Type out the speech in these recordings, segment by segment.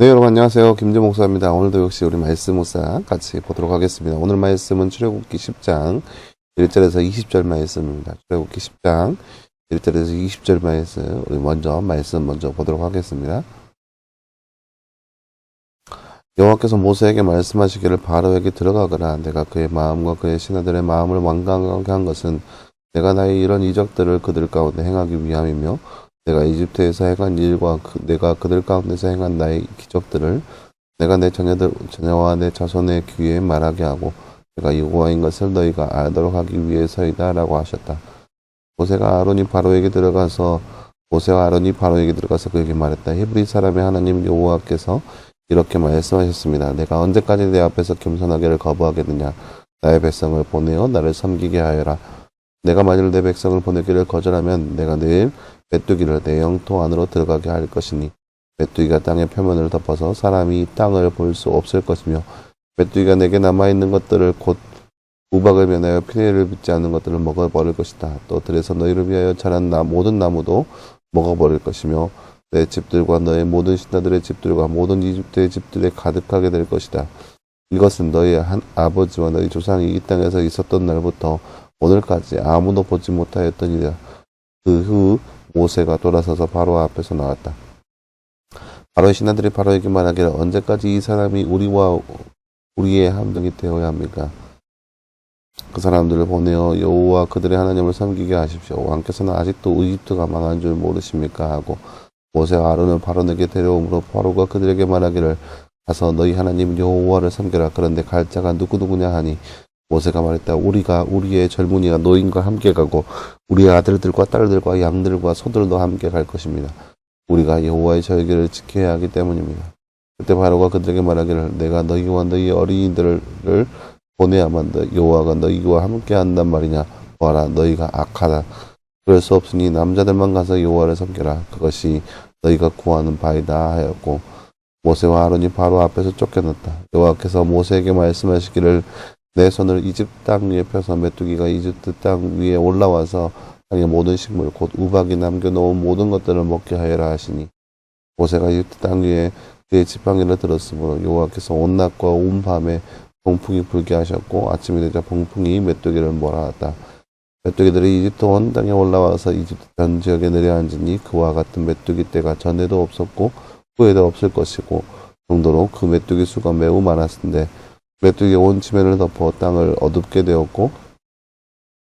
네, 여러분 안녕하세요. 김재 목사입니다. 오늘도 역시 우리 말씀 목사 같이 보도록 하겠습니다. 오늘 말씀은 출애굽기 10장 1절에서 20절 말씀입니다. 출애굽기 10장 1절에서 20절 말씀 우리 먼저 말씀 먼저 보도록 하겠습니다. 여호와께서 모세에게 말씀하시기를 바로에게 들어가거라 내가 그의 마음과 그의 신하들의 마음을 완강하게 한 것은 내가 나의 이런 이적들을 그들 가운데 행하기 위함이며 내가 이집트에서 행한 일과 그- 내가 그들 가운데서 행한 나의 기적들을 내가 내 자녀들 자녀와 내 자손의 귀에 말하게 하고 내가 여호와인 것을 너희가 알도록 하기 위해서이다라고 하셨다. 모세가 아론이 바로에게 들어가서 모세와 아론이 바로에게 들어가서 그에게 말했다. 히브리 사람의 하나님 여호와께서 이렇게 말씀하셨습니다. 내가 언제까지 내 앞에서 겸손하게를 거부하겠느냐? 나의 백성을 보내어 나를 섬기게 하여라. 내가 만일 내 백성을 보내기를 거절하면 내가 내일 메뚜기를 내 영토 안으로 들어가게 할 것이니 메뚜기가 땅의 표면을 덮어서 사람이 이 땅을 볼 수 없을 것이며 메뚜기가 내게 남아있는 것들을 곧 우박을 면하여 피해를 빚지 않는 것들을 먹어버릴 것이다. 또 들에서 너희를 위하여 자란 나, 모든 나무도 먹어버릴 것이며 내 집들과 너의 모든 신하들의 집들과 모든 이집트의 집들에 가득하게 될 것이다. 이것은 너희의 한 아버지와 너희 조상이 이 땅에서 있었던 날부터 오늘까지 아무도 보지 못하였던 일이다. 그후 모세가 돌아서서 바로 앞에서 나왔다. 바로의 신하들이 바로에게 말하기를 언제까지 이 사람이 우리와 우리의 함정이 되어야 합니까? 그 사람들을 보내어 여호와 그들의 하나님을 섬기게 하십시오. 왕께서는 아직도 이집트가 망한 줄 모르십니까? 하고 모세와 아론을 바로에게 데려오므로 바로가 그들에게 말하기를 가서 너희 하나님 여호와를 섬겨라. 그런데 갈 자가 누구누구냐 하니 모세가 말했다. 우리가 우리의 젊은이가 노인과 함께 가고 우리의 아들들과 딸들과 양들과 소들도 함께 갈 것입니다. 우리가 여호와의 절기를 지켜야 하기 때문입니다. 그때 바로가 그들에게 말하기를 내가 너희와 너희 어린이들을 보내야만 너- 여호와가 너희와 함께 한단 말이냐 보아라 너희가 악하다 그럴 수 없으니 남자들만 가서 여호와를 섬겨라 그것이 너희가 구하는 바이다 하였고 모세와 아론이 바로 앞에서 쫓겨났다 여호와께서 모세에게 말씀하시기를 내 손을 이집트 땅 위에 펴서 메뚜기가 이집트 땅 위에 올라와서 땅의 모든 식물 곧 우박이 남겨놓은 모든 것들을 먹게 하여라 하시니 모세가 이집트 땅 위에 그의 지팡이를 들었으므로 여호와께서 온 낮과 온 밤에 봉풍이 불게 하셨고 아침이 되자 봉풍이 메뚜기를 몰아왔다. 메뚜기들이 이집트 온 땅에 올라와서 이집트 전 지역에 내려앉으니 그와 같은 메뚜기 떼가 전에도 없었고 후에도 없을 것이고 정도로 그 메뚜기 수가 매우 많았는데 메뚜기 온 지면을 덮어 땅을 어둡게 되었고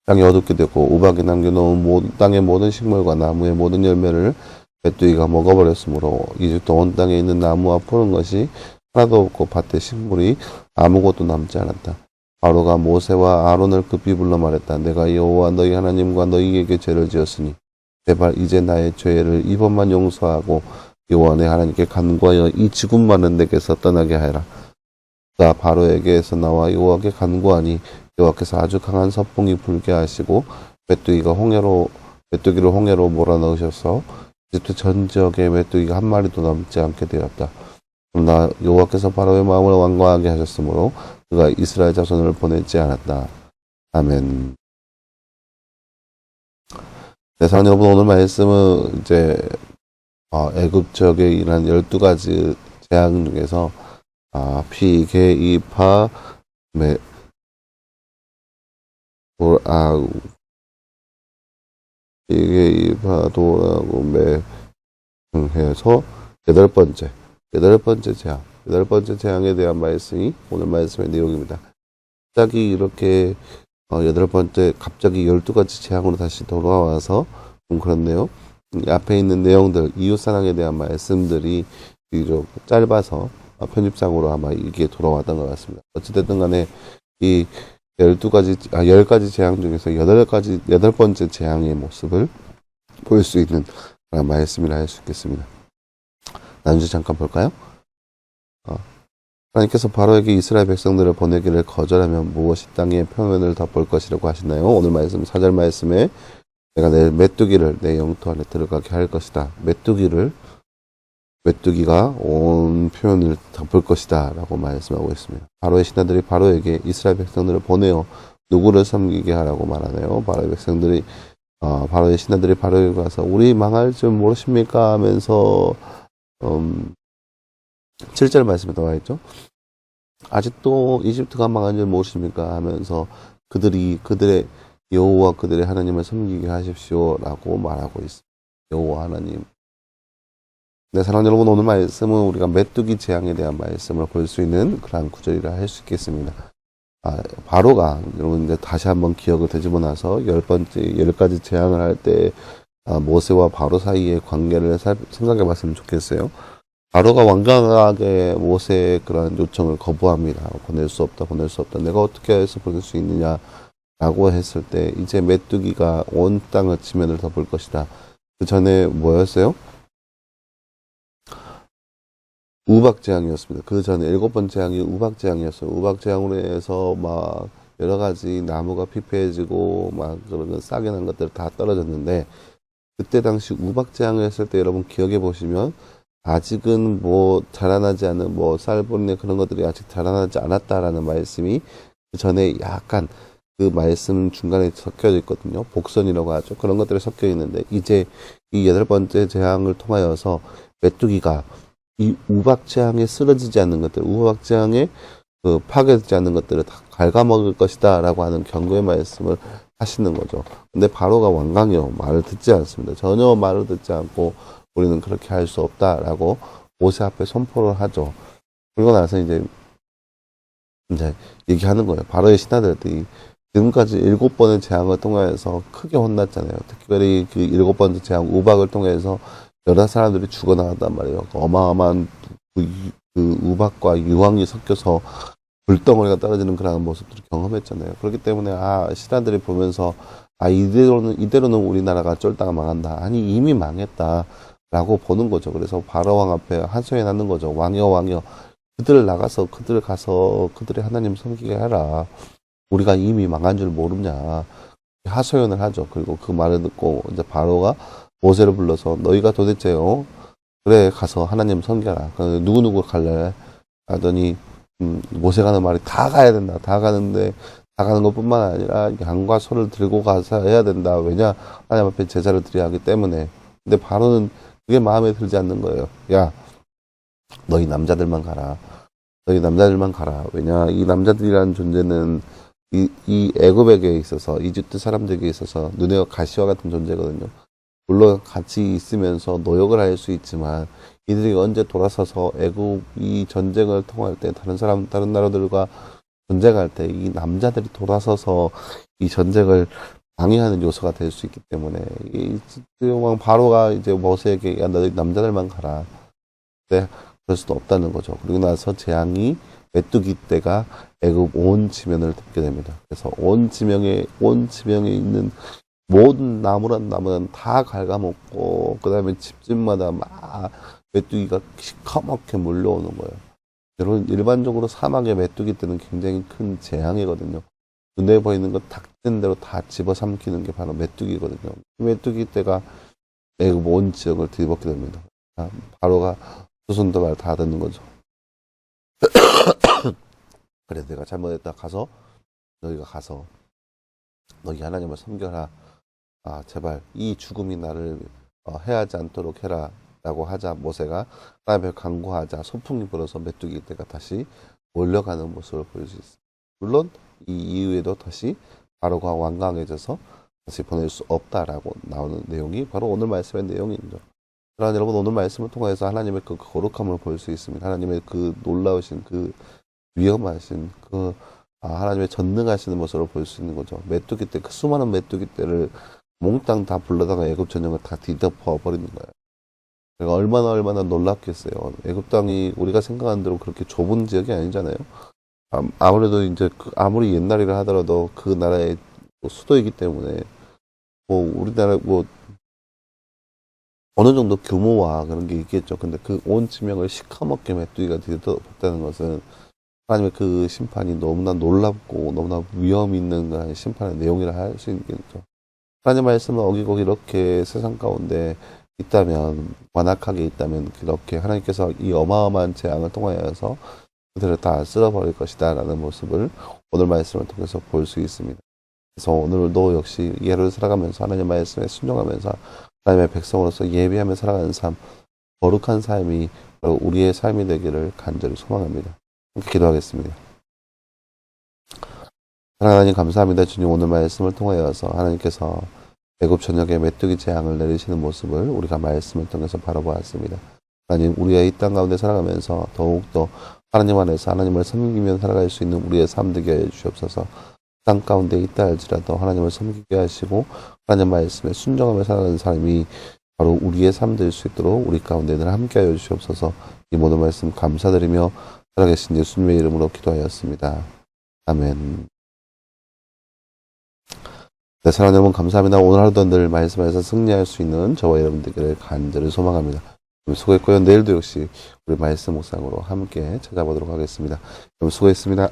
땅이 어둡게 되었고 우박이 남겨놓은 모, 땅의 모든 식물과 나무의 모든 열매를 메뚜기가 먹어버렸으므로 이집트 온 땅에 있는 나무와 푸른 것이 하나도 없고 밭에 식물이 아무것도 남지 않았다. 바로가 모세와 아론을 급히 불러 말했다. 내가 여호와 너희 하나님과 너희에게 죄를 지었으니 제발 이제 나의 죄를 이번만 용서하고 여호와 내 하나님께 간구하여 이 지금 많은 내게서 떠나게 하여라. 가 바로에게서 나와 여호와께 간구하니 여호와께서 아주 강한 서풍이 불게 하시고 메뚜기가 홍해로 메뚜기를 홍해로 몰아넣으셔서 이집트 전 지역에 메뚜기가 한 마리도 남지 않게 되었다. 그러나 여호와께서 바로의 마음을 완고하게 하셨으므로 그가 이스라엘 자손을 보내지 않았다. 아멘. 네, 사랑 여러분 오늘 말씀은 이제 어, 애굽 지역에 일어난 12가지 재앙 중에서 아, 피, 개, 이, 파, 매, 돌, 아, 피, 개, 이, 파, 돌하고 매, 등 해서 여덟 번째 여덟 번째 재앙, 여덟 번째 재앙에 대한 말씀이 오늘 말씀의 내용입니다. 갑자기 이렇게 어, 여덟 번째 갑자기 열두 가지 재앙으로 다시 돌아와서 좀 그렇네요. 이 앞에 있는 내용들 이웃 사랑에 대한 말씀들이 비교적 짧아서 어, 편집상으로 아마 이게 돌아왔던 것 같습니다. 어찌됐든 간에 이 열두 가지 아, 열 가지 재앙 중에서 여덟 가지 여덟 번째 재앙의 모습을 볼 수 있는 말씀이라 할 수 있겠습니다. 나중에 잠깐 볼까요? 어, 하나님께서 바로에게 이스라엘 백성들을 보내기를 거절하면 무엇이 땅의 표면을 덮을 것이라고 하시나요? 오늘 말씀, 사절 말씀에 내가 내 메뚜기를 내 영토 안에 들어가게 할 것이다. 메뚜기를, 메뚜기가 온 표면을 덮을 것이다. 라고 말씀하고 있습니다. 바로의 신하들이 바로에게 이스라엘 백성들을 보내어 누구를 섬기게 하라고 말하네요. 바로의 백성들이, 어, 바로의 신하들이 바로에게 가서 우리 망할 줄 모르십니까? 하면서 음, 7절 말씀에 나와 있죠. 아직도 이집트가 망한 줄 모르십니까? 하면서 그들이 그들의 여호와 그들의 하나님을 섬기게 하십시오라고 말하고 있습니다. 여호와 하나님. 네, 사랑 여러분 오늘 말씀은 우리가 메뚜기 재앙에 대한 말씀을 볼 수 있는 그러한 구절이라 할 수 있겠습니다. 아, 바로가 여러분 이제 다시 한번 기억을 되짚어 나서 열 번째 열 가지 재앙을 할 때 아, 모세와 바로 사이의 관계를 살- 생각해 봤으면 좋겠어요. 바로가 완강하게 모세의 그런 요청을 거부합니다. 보낼 수 없다, 보낼 수 없다. 내가 어떻게 해서 보낼 수 있느냐? 라고 했을 때, 이제 메뚜기가 온 땅을 지면을 덮을 것이다. 그 전에 뭐였어요? 우박재앙이었습니다. 그 전에 일곱 번째 재앙이 우박재앙이었어요. 우박재앙으로 해서 막 여러 가지 나무가 피폐해지고 막 그런 싸게 난 것들 다 떨어졌는데, 그때 당시 우박재앙을 했을 때 여러분 기억해 보시면, 아직은 뭐 자라나지 않은 뭐 쌀뿌리네 그런 것들이 아직 자라나지 않았다라는 말씀이 그 전에 약간 그 말씀 중간에 섞여 있거든요. 복선이라고 하죠. 그런 것들이 섞여 있는데 이제 이 여덟 번째 재앙을 통하여서 메뚜기가 이 우박 재앙에 쓰러지지 않는 것들, 우박 재앙에 그 파괴되지 않는 것들을 다 갉아먹을 것이다라고 하는 경고의 말씀을 하시는 거죠. 근데 바로가 완강이요. 말을 듣지 않습니다. 전혀 말을 듣지 않고 우리는 그렇게 할 수 없다라고 모세 앞에 선포를 하죠. 그러고 나서 이제 이제 얘기하는 거예요. 바로의 신하들이 지금까지 일곱 번의 재앙을 통하여서 크게 혼났잖아요. 특별히 그 일곱 번째 재앙 우박을 통해서 여러 사람들이 죽어나갔단 말이에요. 그 어마어마한 그, 유- 그 우박과 유황이 섞여서 불덩어리가 떨어지는 그런 모습들을 경험했잖아요. 그렇기 때문에 아 신하들이 보면서 아 이대로는 이대로는 우리나라가 쫄다가 망한다. 아니 이미 망했다 라고 보는 거죠. 그래서 바로 왕 앞에 한소해 놨는 거죠. 왕여 왕여 그들 나가서 그들 가서 그들의 하나님 섬기게 하라. 우리가 이미 망한 줄 모르냐. 하소연을 하죠. 그리고 그 말을 듣고 이제 바로가 모세를 불러서 너희가 도대체 어 그래 가서 하나님 섬겨라. 그 누구 누구 갈래? 하더니 음, 모세가 하는 말이 다 가야 된다. 다 가는데 다 가는 것뿐만 아니라 양과 소를 들고 가서 해야 된다. 왜냐 하나님 앞에 제자를 드려야 하기 때문에. 근데 바로는 그게 마음에 들지 않는 거예요. 야 너희 남자들만 가라. 너희 남자들만 가라. 왜냐 이 남자들이라는 존재는 이, 이 애굽에게 있어서 이집트 사람들에게 있어서 눈에 가시와 같은 존재거든요. 물론 같이 있으면서 노역을 할 수 있지만 이들이 언제 돌아서서 애굽 이 전쟁을 통할 때 다른 사람 다른 나라들과 전쟁할 때 이 남자들이 돌아서서 이 전쟁을 방해하는 요소가 될 수 있기 때문에 이왕 바로가 이제 모세에게 야 너희 남자들만 가라. 네, 그럴 수도 없다는 거죠. 그리고 나서 재앙이 메뚜기 떼가 애굽 온 지면을 덮게 됩니다. 그래서 온 지명에 온 지명에 있는 모든 나무란 나무는 다 갉아먹고 그 다음에 집집마다 막 메뚜기가 시커멓게 몰려오는 거예요. 여러분 일반적으로 사막의 메뚜기 떼는 굉장히 큰 재앙이거든요. 눈에 보이는 것 닥친 대로 다 집어삼키는 게 바로 메뚜기거든요. 그 메뚜기 떼가 애굽 온 지역을 뒤덮게 됩니다. 아, 바로가 조선도 말 다 듣는 거죠. 그래 내가 잘못했다 가서 너희가 가서 너희 하나님을 섬겨라. 아 제발 이 죽음이 나를 어, 해하지 않도록 해라 라고 하자 모세가 하나님을 간구하자 소풍이 불어서 메뚜기 떼가 다시 몰려가는 모습을 보일 수 있습니다. 물론 이 이후에도 다시 바로가 완강해져서 다시 보낼 수 없다라고 나오는 내용이 바로 오늘 말씀의 내용이죠. 그러나 여러분 오늘 말씀을 통해서 하나님의 그 거룩함을 볼 수 있습니다. 하나님의 그 놀라우신 그 위험하신 그 아, 하나님의 전능하시는 모습을 볼 수 있는 거죠. 메뚜기 때, 그 수많은 메뚜기 떼를 몽땅 다 불러다가 애굽 전역을 다 뒤덮어 버리는 거예요. 그러니까 얼마나 얼마나 놀랍겠어요. 애굽 땅이 우리가 생각하는 대로 그렇게 좁은 지역이 아니잖아요. 아, 아무래도 이제 그 아무리 옛날이라 하더라도 그 나라의 뭐 수도이기 때문에 뭐 우리나라 뭐 어느 정도 규모와 그런 게 있겠죠. 근데 그 온 지명을 시커멓게 메뚜기가 뒤덮었다는 것은 하나님의 그 심판이 너무나 놀랍고 너무나 위험 있는 심판의 내용이라 할 수 있겠죠. 하나님 말씀을 어기고 이렇게 세상 가운데 있다면 완악하게 있다면 그렇게 하나님께서 이 어마어마한 재앙을 통하여서 그들을 다 쓸어버릴 것이다라는 모습을 오늘 말씀을 통해서 볼 수 있습니다. 그래서 오늘도 역시 예를 살아가면서 하나님 말씀에 순종하면서 하나님의 백성으로서 예비하며 살아가는 삶, 거룩한 삶이 바로 우리의 삶이 되기를 간절히 소망합니다. 기도하겠습니다. 하나님 감사합니다. 주님 오늘 말씀을 통하여서 하나님께서 애굽 전역에 메뚜기 재앙을 내리시는 모습을 우리가 말씀을 통해서 바라보았습니다. 하나님 우리의 이 땅 가운데 살아가면서 더욱더 하나님 안에서 하나님을 섬기며 살아갈 수 있는 우리의 삶 되게 해 주시옵소서. 땅 가운데 있다 할지라도 하나님을 섬기게 하시고 하나님 말씀에 순종하며 살아가는 삶이 바로 우리의 삶 될 수 있도록 우리 가운데 늘 함께하여 주시옵소서. 이 모든 말씀 감사드리며 살아계신 예수님의 이름으로 기도하였습니다. 아멘. 네, 사랑하는 여러분 감사합니다. 오늘 하루도 늘 말씀에서 승리할 수 있는 저와 여러분 되기를 간절히 소망합니다. 수고했고요. 내일도 역시 우리 말씀 묵상으로 함께 찾아보도록 하겠습니다. 여러분 수고했습니다.